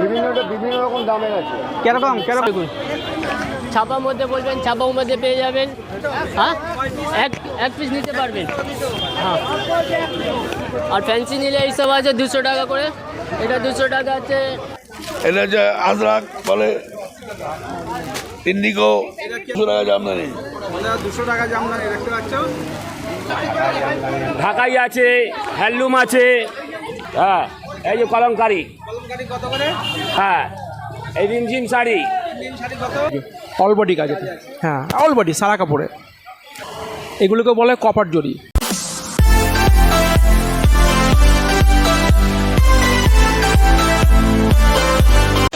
বিভিন্ন বিভিন্ন রকম দামের আছে। কীরকম কীরকম? ছাপার মধ্যে বলবেন ছাপার মধ্যে পেয়ে যাবেন। হ্যাঁ? এক এক পিস নিতে পারবেন। হ্যাঁ। আর ফ্যান্সি নিলে এইসব আছে দুশো টাকা করে। এটা দুশো টাকা আছে। এটা হচ্ছে আজরাক বলে ইন্ডিগো দুশো টাকা জামদানি। দুশো টাকা জামদানি দেখতে পাচ্ছ? ঢাকাই আছে হ্যান্ডলুম আছে। হ্যাঁ। এই যে কলমকারি। হ্যাঁ এই রিমঝিম শাড়ি। অল বডি কাজ হ্যাঁ অল বডি সারা কাপড়ে। এগুলোকে বলে কপার জরি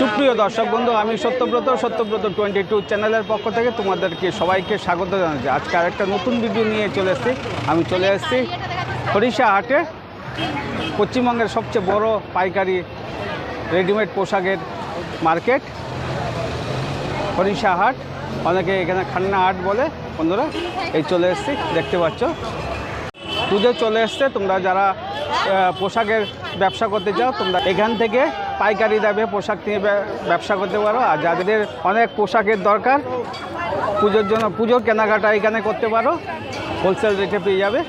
সুপ্রিয় দর্শক বন্ধু আমি সত্যব্রত সত্যব্রত টোয়েন্টি টু চ্যানেলের পক্ষ থেকে তোমাদেরকে সবাইকে স্বাগত জানাচ্ছি। আজকে আরেকটা নতুন ভিডিও নিয়ে চলে এসেছি। আমি চলে এসেছি হরিষা হাটে। পশ্চিমবঙ্গের সবচেয়ে বড় পাইকারি রেডিমেড পোশাকের মার্কেট হরিষা হাট অনেকে এখানে খান্না হাট বলে, বন্ধুরা, এই চলে এসেছি, দেখতে পাচ্ছ। পুজো চলে এসছে, তোমরা যারা পোশাকের ব্যবসা করতে চাও, তোমরা এখান থেকে পাইকারি দামে পোশাক নিয়ে ব্যবসা করতে পারো। আর যাদের অনেক পোশাকের দরকার, পুজোর জন্য পুজোর কেনাকাটা এখানে করতে পারো। হোলসেল রেটে পেয়ে যাবে।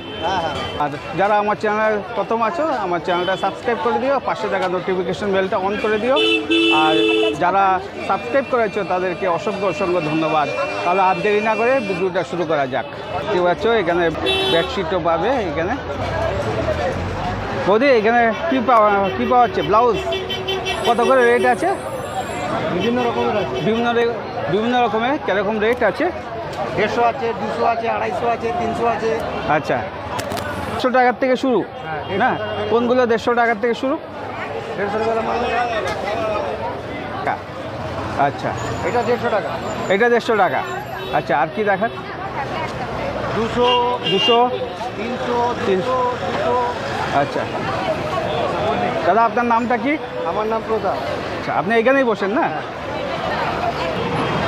আর যারা আমার চ্যানেল প্রথম আছো আমার চ্যানেলটা সাবস্ক্রাইব করে দিও পাশে থাকা নোটিফিকেশন বেলটা অন করে দিও। আর যারা সাবস্ক্রাইব করেছ তাদেরকে অসংখ্য অসংখ্য ধন্যবাদ। তাহলে আর দেরি না করে ভিডিওটা শুরু করা যাক। দেখতে পাচ্ছ এখানে বেডশিটও পাবে এখানে। বৌদি এখানে কী পাওয়া কী পাওয়া যাচ্ছে ব্লাউজ কত করে রেট আছে? বিভিন্ন রকমের আছে। বিভিন্ন বিভিন্ন রকমের কীরকম রেট আছে? দেড়শো আছে দুশো আছে আড়াইশো আছে তিনশো আছে। আচ্ছা। দেড়শো টাকার থেকে শুরু? না? কোনগুলো দেড়শো টাকার থেকে শুরু? দেড়শো টাকা আচ্ছা। এটা দেড়শো টাকা। এটা দেড়শো টাকা। আচ্ছা আর কি দেখান? দুশো দুশো? তিনশো তিনশো আচ্ছা। দাদা আপনার নামটা কি? আমার নাম প্রতাপ। আচ্ছা আপনি এখানেই বসেন না সাদা মালটা তো খুলি না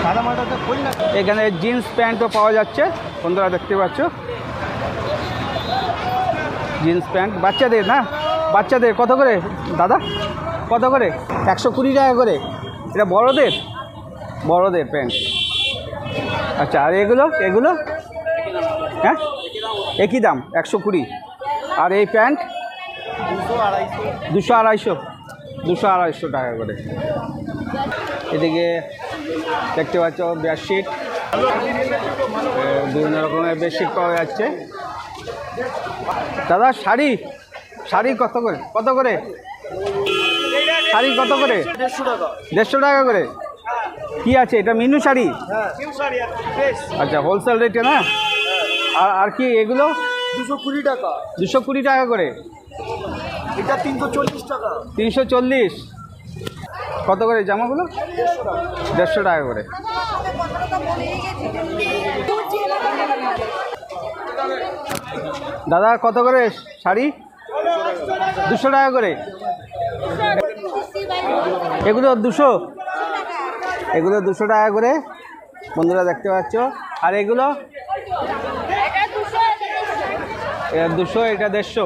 এখানে জিন্স প্যান্টও পাওয়া যাচ্ছে। বন্ধুরা দেখতে পাচ্ছ? Jeans pant. বাচ্চাদের না? বাচ্চাদের কত করে? দাদা, কত করে? একশো কুড়ি টাকা করে। এটা বড়দের? বড়দের প্যান্ট। আচ্ছা আর এগুলো? এগুলো? হ্যাঁ? একই দাম, একশো কুড়ি। আর এই প্যান্ট? দুশো আড়াইশো। দুশো আড়াইশো টাকা করে। এদিকে দেখতে পাচ্ছ বেডশিট। বিভিন্ন রকমের বেডশিট পাওয়া যাচ্ছে। দাদা শাড়ি? শাড়ি কত করে? কত করে? শাড়ি কত করে? দেড়শো টাকা। করে? কি আছে? এটা মিনু শাড়ি? হ্যাঁ আচ্ছা হোলসেল রেটে না? আর আর কি এগুলো? দুশো কুড়ি টাকা। দুশো কুড়ি টাকা করে। এটা তিনশো চল্লিশ টাকা। তিনশো চল্লিশ। কত করে জামাগুলো? দেড়শো টাকা করে। দাদা, কত করে শাড়ি? দুশো টাকা করে। এগুলো দুশো? এগুলো দুশো টাকা করে। বন্ধুরা, দেখতে পাচ্ছ? আর এগুলো? এটা দুশো, এটা দেড়শো।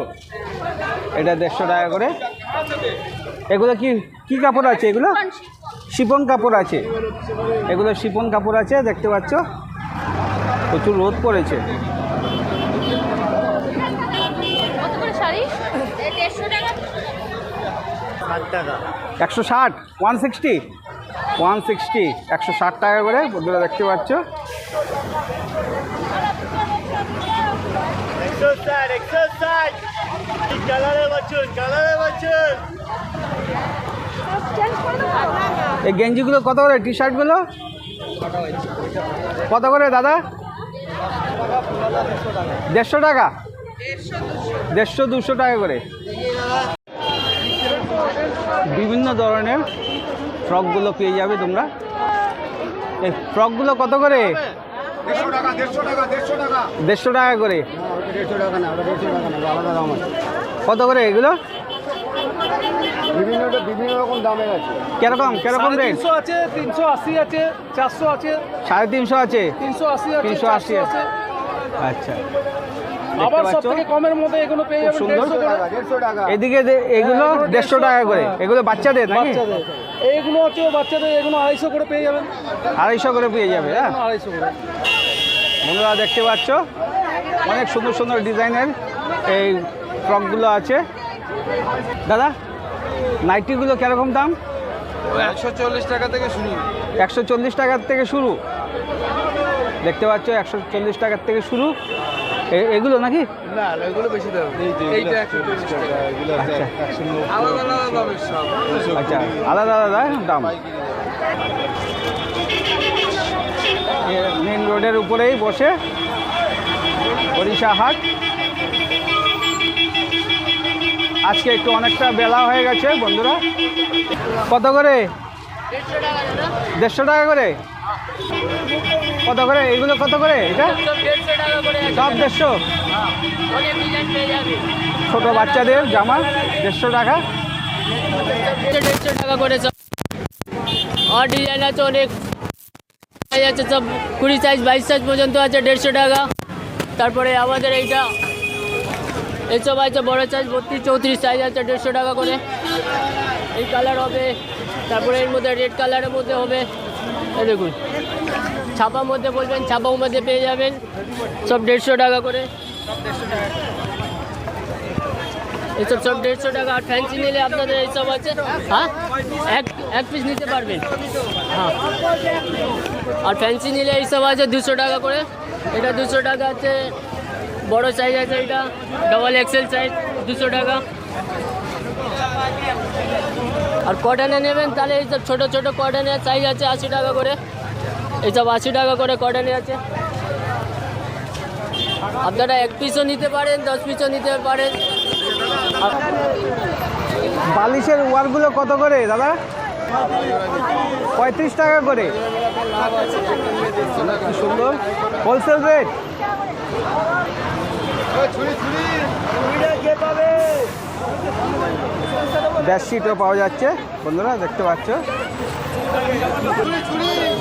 এটা দেড়শো টাকা করে। এগুলো কি কি কাপড় আছে এগুলো? শিপন কাপড় আছে। এগুলো শিপন কাপড় আছে, দেখতে পাচ্ছ? প্রচুর রোদ পড়েছে। একশো ষাট ওয়ান সিক্সটি ওয়ান সিক্সটি একশো ষাট টাকা করে, বন্ধুরা দেখতে পাচ্ছ। কালারে বাচ্চুন কালারে বাচ্চুন এই গেঞ্জিগুলো কত করে? টি শার্টগুলো কত করে দাদা? দেড়শো টাকা? দেড়শো দুশো টাকা করে। বিভিন্ন ধরনের ফ্রকগুলো পেয়ে যাবে তোমরা। এই ফ্রকগুলো কত করে? দেড়শো টাকা করে কত করে এগুলো? বিভিন্ন বিভিন্ন রকম দামের আছে। কীরকম? কীরকম রেট তিনশো আছে তিনশো আশি আছে চারশো আছে। সাড়ে তিনশো আছে? তিনশো আশি আছে তিনশো আশি আছে। আচ্ছা। আবার সব থেকে কমের মধ্যে এগুলো পেয়ে যাবেন সুন্দর। টাকা। এদিকে এগুলো এগুলো দেড়শো টাকা করে। হ্যাঁ। এগুলো বাচ্চাদের নাকি? বাচ্চাদের। এইগুলো হচ্ছে বাচ্চাদের এগুলো আড়াইশো করে পেয়ে যাবেন। আড়াইশো করে পেয়ে যাবে হ্যাঁ? আড়াইশো করে। বন্ধুরা দেখতে পাচ্ছ? অনেক সুন্দর সুন্দর ডিজাইনের এই ফ্রকগুলো আছে। দাদা? নাইটিগুলো কীরকম দাম? একশো চল্লিশ টাকা থেকে শুরু। একশো চল্লিশ টাকার থেকে শুরু। দেখতে পাচ্ছ একশো চল্লিশ টাকার থেকে শুরু। এ- এগুলো নাকি? না এগুলো বেশি দাম। এইটা একশো চল্লিশ টাকা। এগুলো আচ্ছা। আলাদা আলাদা আচ্ছা আলাদা আলাদা দাম। মেন রোডের উপরেই বসে ওড়িশা হাট। আজকে একটু অনেকটা বেলা হয়ে গেছে, বন্ধুরা। কত করে? দেড়শো টাকা করে? কত করে? এগুলো কত করে এটা? সব দেড়শো? ছোট বাচ্চাদের জামা, দেড়শো টাকা। দেড়শো টাকা করে সব আর ডিজাইন আছে অনেক। সাইজ আছে সব। কুড়ি সাইজ বাইশ সাইজ পর্যন্ত আছে, দেড়শো টাকা। তারপরে আমাদের এইটা এইসব আছে বড় সাইজ বত্রিশ, চৌত্রিশ সাইজ আছে, দেড়শো টাকা করে। এই কালার হবে, তারপরে এর মধ্যে রেড কালারের মধ্যে হবে। দেখুন, ছাপার মধ্যে বলবেন, ছাপার মধ্যে পেয়ে যাবেন, সব দেড়শো টাকা করে। এসব সব দেড়শো টাকা, আর ফ্যান্সি নিলে আপনাদের এইসব আছে। হ্যাঁ? এক এক পিস নিতে পারবেন। হ্যাঁ। আর ফ্যান্সি নিলে এইসব আছে দুশো টাকা করে। এটা দুশো টাকা আছে বড় সাইজ আছে এটা ডবল এক্সেল সাইজ দুশো টাকা। আর কটনে নেবেন, তাহলে এইসব ছোটো ছোটো কটনের সাইজ আছে আশি টাকা করে। এইসব আশি টাকা করে কটনে আছে। আপনারা এক পিসও নিতে পারেন, দশ পিসও নিতে পারেন। বালিশের ওয়ারগুলো কত করে, দাদা? পঁয়ত্রিশ টাকা করে। সুন্দর? হোলসেল রেট বেডশিটও পাওয়া যাচ্ছে। বন্ধুরা, দেখতে পাচ্ছ?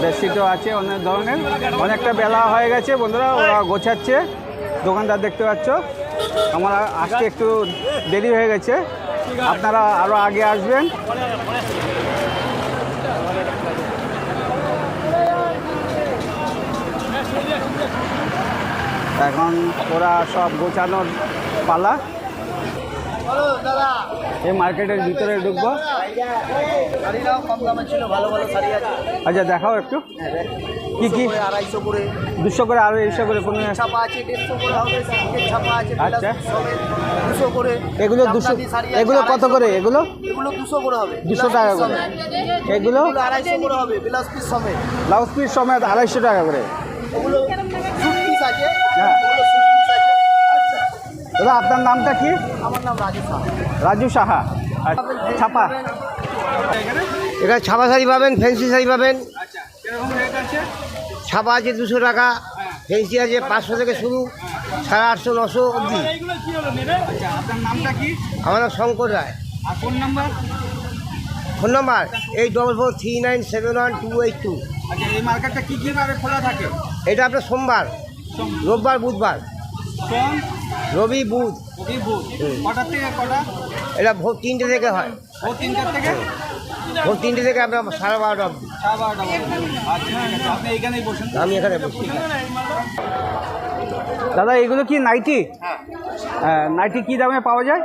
বেডশিটও আছে অনেক ধরনের। অনেকটা বেলা হয়ে গেছে, বন্ধুরা, ওরা গোছাচ্ছে। দোকানদার দেখতে পাচ্ছ? আমার আসতে একটু দেরি হয়ে গেছে। আপনারা আরও আগে আসবেন। এখন ওরা সব গোছানোর পালা। এই মার্কেটের ভিতরে ঢুকবো। আচ্ছা দেখাও একটু। কি কি? আড়াইশো করে দুশো করে আরও এইশো করে কোনো ছাপা আছে দেড়শো করে হবে ছাপা আছে আচ্ছা। দুশো করে এগুলো দুশো এগুলো কত করে? এগুলো? এগুলো দুশো করে হবে দুশো টাকা করে। এগুলো? এগুলো আড়াইশো করে হবে ব্লাউজ পিস সমেত। ব্লাউজ পিস সমেত আড়াইশো টাকা করে। ওগুলো দাদা আপনার নামটা কি? আমার নাম রাজু শাহ রাজু সাহা। আচ্ছা, ছাপা? এখানে ছাপা শাড়ি পাবেন ফ্যান্সি শাড়ি পাবেন। ছাপা আছে দুশো টাকা ফ্যান্সি আছে পাঁচশো থেকে শুরু সাড়ে আটশো নশো অবধি। আপনার আমার নাম Shankar Roy. Phone number? Phone number eight double four three nine seven one two eight two. আচ্ছা এই মার্কেটটা কি কি বারে খোলা থাকে? এটা আপনার সোমবার রোববার বুধবার। রবি বুধ। রবি বুধ। কটার থেকে কটা? এটা ভোর তিনটে থেকে হয়। তিনটার থেকে? ভোর তিনটে থেকে আপনার সাড়ে বারোটা সাড়ে বারোটা আচ্ছা আপনি এইখানেই বসেন। আমি এখানে বসি। দাদা এগুলো কি নাইটি? হ্যাঁ। নাইটি কি দামে পাওয়া যায়?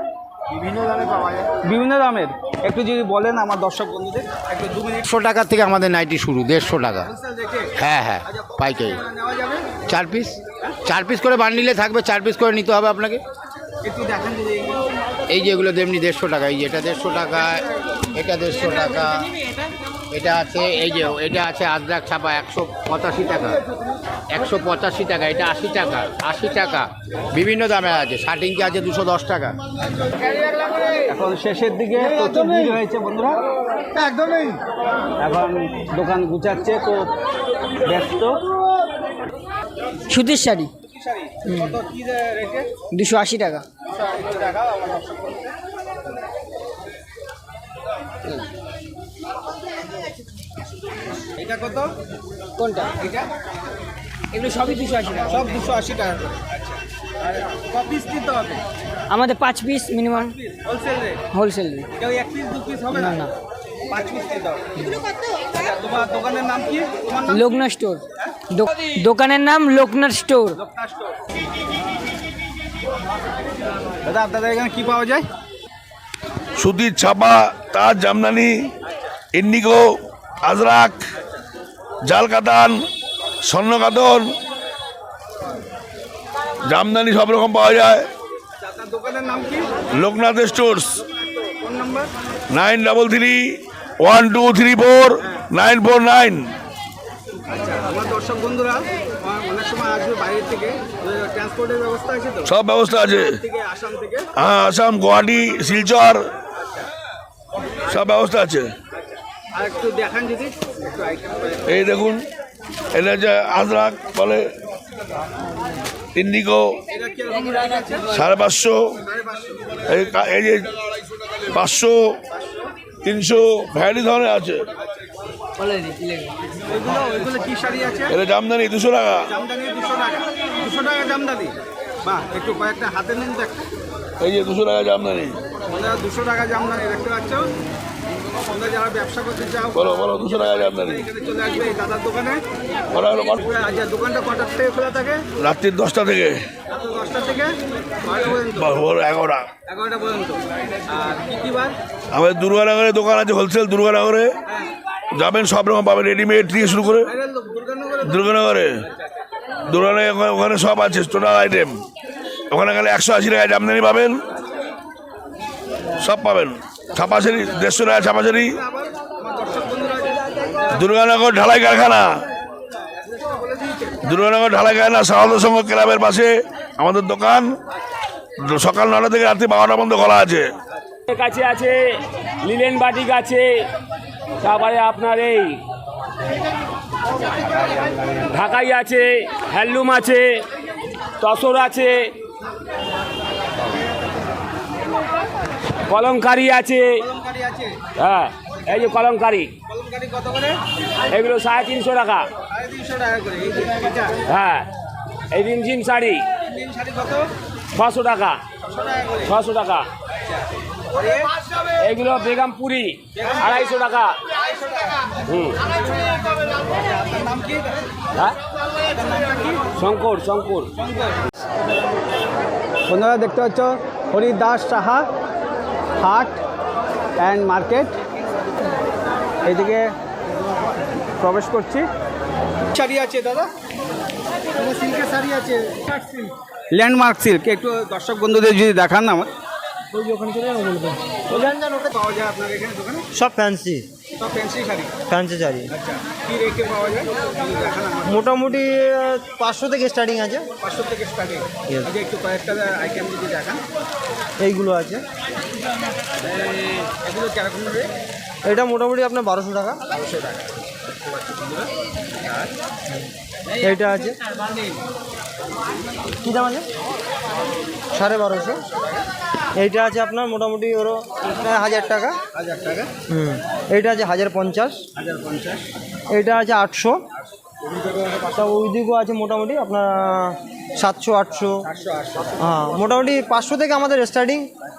বিভিন্ন দামে পাওয়া যায়। বিভিন্ন দামের। একটু যদি বলেন আমার দর্শক বন্ধুদের। একটু দু মিনিট। দেড়শো টাকা থেকে আমাদের নাইটি শুরু দেড়শো টাকা। হ্যাঁ হ্যাঁ। পাইকারি। চার পিস? চার পিস করে বান্ডিলে থাকবে চার পিস করে নিতে হবে আপনাকে। এই যে এগুলো তেমনি দেড়শো টাকা এই যে এটা দেড়শো টাকা এটা দেড়শো টাকা এটা আছে এই যে এটা আছে আদ্রাক ছাপা একশো পঁচাশি টাকা একশো পঁচাশি টাকা এটা আশি টাকা আশি টাকা বিভিন্ন দামে আছে ষাট ইঞ্চি আছে দুশো দশ টাকা। এখন শেষের দিকে প্রচুর ভিড় হয়েছে বন্ধুরা। একদমই। এখন দোকান গুছাচ্ছে তো ব্যস্ত। সুতির শাড়ি। কত কি রেটে দুশো আশি টাকা। এটা কত? কোনটা? এটা? এগুলো সবই দুশো আশি টাকা। সব দুশো আশি টাকা করে। আচ্ছা আর ক পিস নিতে হবে? আমাদের পাঁচ piece minimum wholesale rate wholesale কেউ এক পিস দু পিস হবে না? না। পাঁচ পিস হবে। তোমার দোকানের নাম কি? তোমার নাম লোকনাথ স্টোর। দোকানের নাম লোকনাথ স্টোর। দাদা আপনাদের এখানে কি পাওয়া যায়? সুতির ছাপা তার জামদানি ইন্ডিগো আজরাক জাল কাতান স্বর্ণ কাতন জামদানি সব রকম পাওয়া যায়। আচ্ছা, আপনার দোকানের নাম কি? Loknath stores. Nine double three one two three four nine four nine. আচ্ছা আমার দর্শক বন্ধুরা অনেক সময় আসবে বাইরে থেকে। ট্রান্সপোর্টের ব্যবস্থা আছে তো? সব ব্যবস্থা আছে। আসাম থেকে? হ্যাঁ আসাম গুয়াহাটি শিলচর সব ব্যবস্থা আছে। আর একটু দেখান যদি এই দেখুন এটা যে আজরাক বলে ইন্ডিগো সাড়ে পাঁচশো। এই এই যে পাঁচশো তিনশো ভ্যারাইটি ধরনের আছে। এটা জামদানি দুশো টাকা। জামদানি দুশো টাকা। দুশো টাকা জামদানি। বাহ একটু কয়েকটা হাতে নিন দেখ। এই যে দুশো টাকা জামদানি। দুশো টাকা জামদানি দেখতে পাচ্ছ। তোমরা যারা ব্যবসা করতে চাও বলো বলো দুশো টাকা জামদানি। এখানে চলে আসবে এই দাদার দোকানে? আচ্ছা দোকানটা কটার থেকে খোলা থাকে? রাত্রির দশটা থেকে। দশটা থেকে এগারোটা। এগারোটা পর্যন্ত। আর কি কি বার? আমাদের দুর্গানগরে দোকান আছে হোলসেল দুর্গানগরে। যাবেন সব রকম পাবেন রেডিমেড থেকে শুরু করে। দুর্গানগরে। দুর্গানগরে ওখানে- সব আছে টোটাল আইটেম ওখানে গেলে একশো আশি টাকা জামদানি পাবেন। সব পাবেন। ছাপাশাড়ি দেড়শো টাকা আছে। দুর্গানগর ঢালাই কারখানা। দুর্গানগর ঢালাই কারখানা সারদা সংঘ ক্লাবের পাশে আমাদের দোকান। সকাল নটা থেকে রাত্রি বারোটা পর্যন্ত খোলা আছে। কাছে আছে, লিলেন বাটিক আছে। তারপরে আপনার এই ঢাকাই আছে, হ্যান্ডলুম আছে, তসর আছে, কলমকারি আছে হ্যাঁ এই যে কলমকারি। এগুলো সাড়ে তিনশো টাকা। হ্যাঁ এই রিমঝিম শাড়ি। ছশো টাকা। ছশো টাকা। টাকা বেগমপুরি আড়াইশো টাকা আড়াইশো টাকা। হুম। আপনার নাম কি হ্যাঁ? শঙ্কর শঙ্কর। বন্ধুরা দেখতে পাচ্ছ হরিদাস সাহা হাট অ্যান্ড মার্কেট এদিকে প্রবেশ করছি। শাড়ি আছে দাদা? সিল্কের শাড়ি আছে? ল্যান্ডমার্ক সিল্ক একটু দর্শক বন্ধুদের যদি দেখান আমার। পাওয়া যায় আপনার এখানে দোকানে? সব ফ্যান্সি সব ফ্যান্সি শাড়ি? ফ্যান্সি শাড়ি। আচ্ছা কী রেটে পাওয়া যায়? দেখান আমার মোটামুটি পাঁচশো থেকে স্টার্টিং আছে। পাঁচশো থেকে স্টার্টিং. আচ্ছা একটু কয়েকটা আইটেম যদি দেখান। এইগুলো আছে। এগুলো কীরকম রেট এটা মোটামুটি আপনার বারোশো টাকা। বারোশো টাকা। এইটা আছে। কী দাম আছে? সাড়ে বারোশো। এইটা আছে আপনার মোটামুটি ওরও হাজার টাকা। হাজার টাকা। হুম এইটা আছে হাজার পঞ্চাশ। হাজার পঞ্চাশ। এইটা আছে আটশো। তা ওই দিকেও আছে মোটামুটি আপনার সাতশো আটশো। হ্যাঁ মোটামুটি পাঁচশো থেকে আমাদের স্টার্টিং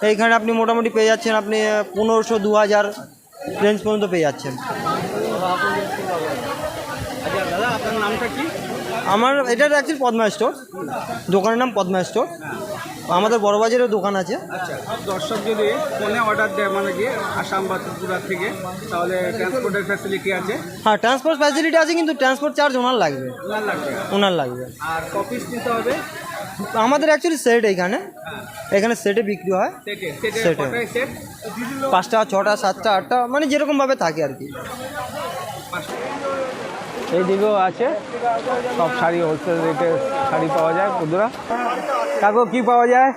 এইখানে আপনি মোটামুটি পেয়ে যাচ্ছেন আপনি পনেরোশো দু হাজার রেঞ্জ পর্যন্ত পেয়ে যাচ্ছেন। আচ্ছা আমার এটা অ্যাকচুয়ালি পদ্মা স্টোর দোকানের নাম পদ্মা স্টোর আমাদের বড়বাজারেও দোকান আছে। আচ্ছা দর্শক যদি ফোনে অর্ডার দেয় মানে কি আসাম বা ত্রিপুরা থেকে তাহলে ট্রান্সপোর্টের ফ্যাসিলিটি আছে? হ্যাঁ ট্রান্সপোর্ট ফ্যাসিলিটি আছে কিন্তু ট্রান্সপোর্ট চার্জ ওনার লাগবে। ওনার লাগবে। ওনার লাগবে। আর কপিস নিতে হবে? আমাদের অ্যাকচুয়ালি সেট এখানে। সেটে বিক্রি হয়। সেটে সেটে সেটে। কটায় সেট পাঁচটা ছটা সাতটা আটটা মানে যেরকমভাবে থাকে আর কি। এইদিকেও আছে। সব শাড়ি হোলসেল রেটে শাড়ি পাওয়া যায় বন্ধুরা। কাকু কি পাওয়া যায়?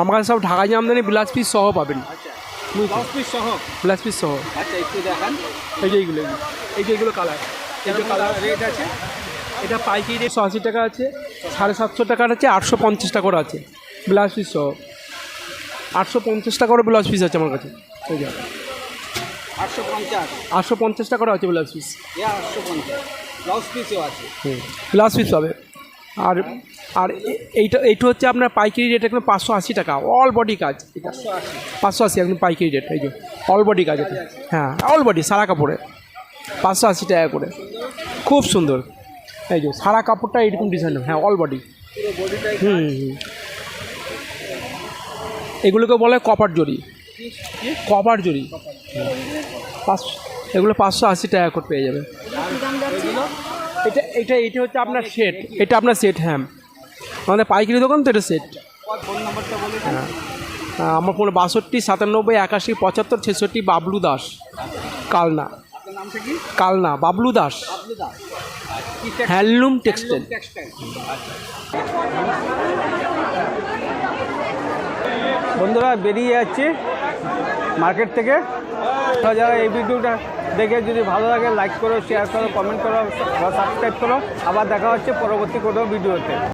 আমার কাছে সব ঢাকা জামদানি ব্লাউজ পিস সহ পাবেন। দশ পিস সহ? ব্লাউজ পিস সহ। আচ্ছা একটু দেখান। এই যে এইগুলো। এই যে কালার এই যে কালার রেট আছে? এটা পাইকারি একশো আশি টাকা আছে সাড়ে সাতশো টাকার আছে আটশো পঞ্চাশ টাকা করে আছে। ব্লাউজ পিস সহ। আটশো পঞ্চাশ টাকা করে ব্লাউজ পিস আছে আমার কাছে। এই যে। আটশো পঞ্চাশ। আটশো পঞ্চাশ টাকা করে আছে ব্লাউজ পিস। এ আটশো পঞ্চাশ। ব্লাউজ পিসও আছে। হুম ব্লাউজ পিস পাবে আর আর এইটা এইটা হচ্ছে আপনার পাইকারি রেট একদম পাঁচশো আশি টাকা। অল বডি কাজ এটা। পাঁচশো আশি। একদম পাইকারি রেট এই যে। অল বডি কাজ এটা। হ্যাঁ অল বডি সারা কাপড়ে। পাঁচশো আশি টাকা করে। খুব সুন্দর। এই যে সারা কাপড়টা এইরকম ডিজাইন হ্যাঁ অল বডি। হুম হুম। এগুলোকে বলে কপার জরি কপার জরি পাঁচ এগুলো পাঁচশো আশি টাকা করে পেয়ে যাবে। এটা এটা এটা হচ্ছে আপনার সেট এটা আপনার সেট হ্যাঁ আমাদের পাইকারি দোকান তো এটা সেট হ্যাঁ, আমার ফোন বাষট্টি সাতানব্বই একাশি পঁচাত্তর ছেষট্টি বাবলু দাস। কালনা। কালনা বাবলু দাস। Handloom textile. বন্ধুরা বেরিয়ে যাচ্ছি। মার্কেট থেকে। যারা এই ভিডিওটা দেখে যদি ভালো লাগে লাইক করো শেয়ার করো কমেন্ট করো সাবস্ক্রাইব করো। আবার দেখা হচ্ছে পরবর্তী কোনো ভিডিওতে।